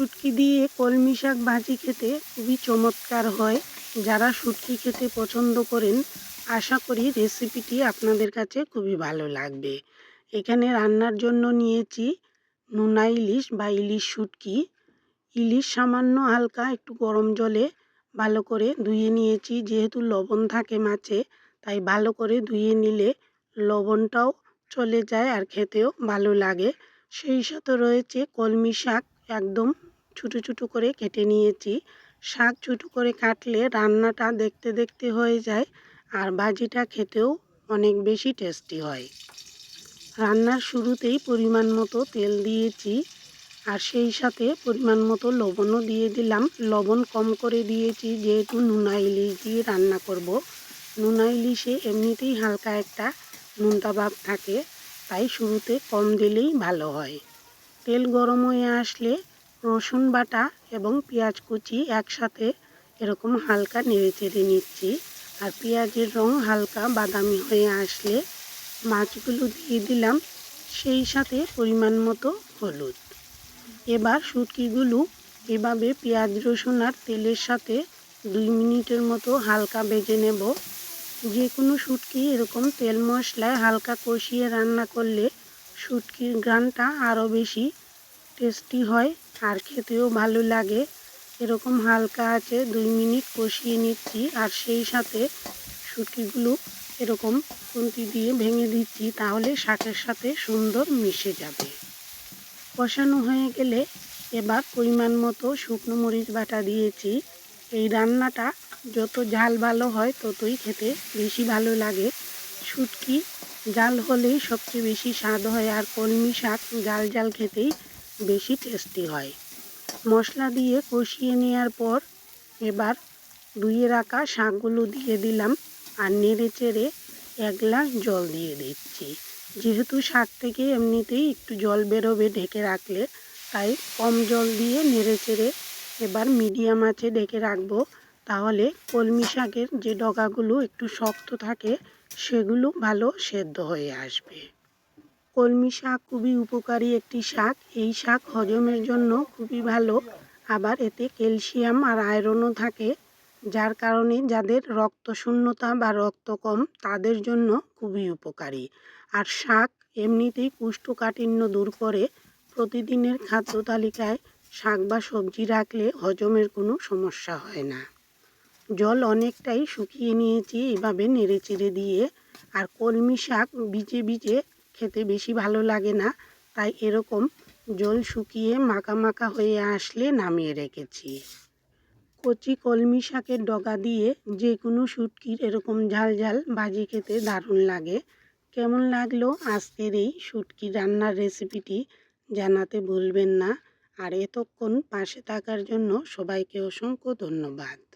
শুটকি দিয়ে কলমি শাক ভাজি খেতে খুবই চমৎকার হয়। যারা শুটকি খেতে পছন্দ করেন, আশা করি রেসিপিটি আপনাদের কাছে খুবই ভালো লাগবে। এখানে রান্নার জন্য নিয়েছি নোনা ইলিশ বা ইলিশ শুটকি। ইলিশ সামান্য হালকা, একটু গরম জলে ভালো করে ধুয়ে নিয়েছি। যেহেতু লবণ থাকে মাছে, তাই ভালো করে ধুয়ে নিলে লবণটাও চলে যায় আর খেতেও ভালো লাগে। সেই সাথে রয়েছে কলমি শাক, একদম ছোটো ছোটো করে কেটে নিয়েছি। শাক ছোটো করে কাটলে রান্নাটা দেখতে দেখতে হয়ে যায় আর ভাজিটা খেতেও অনেক বেশি টেস্টি হয়। রান্নার শুরুতেই পরিমাণ মতো তেল দিয়েছি আর সেই সাথে পরিমাণ মতো লবণও দিয়ে দিলাম। লবণ কম করে দিয়েছি যেহেতু নুনা ইলিশ দিয়ে রান্না করব। নুনা ইলিশে এমনিতেই হালকা একটা নুনটা ভাব থাকে, তাই শুরুতে কম দিলেই ভালো হয়। তেল গরম হয়ে আসলে রসুন বাটা এবং পেঁয়াজ কুচি একসাথে এরকম হালকা নেড়ে চেড়ে নিচ্ছি। আর পেঁয়াজের রং হালকা বাদামি হয়ে আসলে মাছগুলো দিয়ে দিলাম সেই সাথে পরিমাণ মতো হলুদ। এবার শুটকিগুলো এভাবে পেঁয়াজ, রসুন আর তেলের সাথে দুই মিনিটের মতো হালকা ভেজে নেব। যে কোনো শুটকি এরকম তেল মশলায় হালকা কষিয়ে রান্না করলে শুটকির গ্রানটা আরও বেশি টেস্টি হয়, আর খেতেও ভালো লাগে। এরকম হালকা আছে, দুই মিনিট কষিয়ে নিচ্ছি, আর সেই সাথে শুটকিগুলো এরকম খুন্তি দিয়ে ভেঙে দিচ্ছি, তাহলে শাকের সাথে সুন্দর মিশে যাবে। কষানো হয়ে গেলে এবার পরিমাণ মতো শুকনো মরিচ বাটা দিয়েছি। এই রান্নাটা যত ঝাল ভালো হয়, ততই খেতে বেশি ভালো লাগে। শুটকি, জাল হলেই সবচেয়ে বেশি স্বাদ হয়, আর কলমি শাক, জাল জাল খেতেই বেশি টেস্টি হয়। মশলা দিয়ে কষিয়ে নেওয়ার পর এবার ধুয়ে রাখা শাকগুলো দিয়ে দিলাম আর নেড়ে চেড়ে এক গ্লাস জল দিয়ে দিচ্ছি। যেহেতু শাক থেকে এমনিতেই একটু জল বেরোবে ঢেকে রাখলে, তাই কম জল দিয়ে নেড়ে চেড়ে এবার মিডিয়াম আঁচে ঢেকে রাখব। তাহলে কলমি শাকের যে ডগাগুলো একটু শক্ত থাকে, সেগুলো ভালো সেদ্ধ হয়ে আসবে। কলমি শাক খুবই উপকারী একটি শাক। এই শাক হজমের জন্য খুবই ভালো। আবার এতে ক্যালসিয়াম আর আয়রনও থাকে, যার কারণে যাদের রক্ত শূন্যতা বা রক্ত কম, তাদের জন্য খুবই উপকারী। আর শাক এমনিতেই কুষ্ঠকাঠিন্য দূর করে। প্রতিদিনের খাদ্য তালিকায় শাক বা সবজি রাখলে হজমের কোনো সমস্যা হয় না। জল অনেকটাই শুকিয়ে নিয়েছি, এভাবে নেড়ে চেড়ে দিয়ে। আর কলমি শাক বিচে বিচে খেতে বেশি ভালো লাগে না, তাই এরকম জল শুকিয়ে মাখা মাখা হয়ে আসলে নামিয়ে রেখেছি। কচি কলমি শাকের ডগা দিয়ে যে কোনো শুটকির এরকম ঝাল ঝাল ভাজি খেতে দারুণ লাগে। কেমন লাগল আজকের এই শুটকি রান্নার রেসিপিটি জানাতে ভুলবেন না। আর এতক্ষণ পাশে থাকার জন্য সবাইকে অসংখ্য ধন্যবাদ।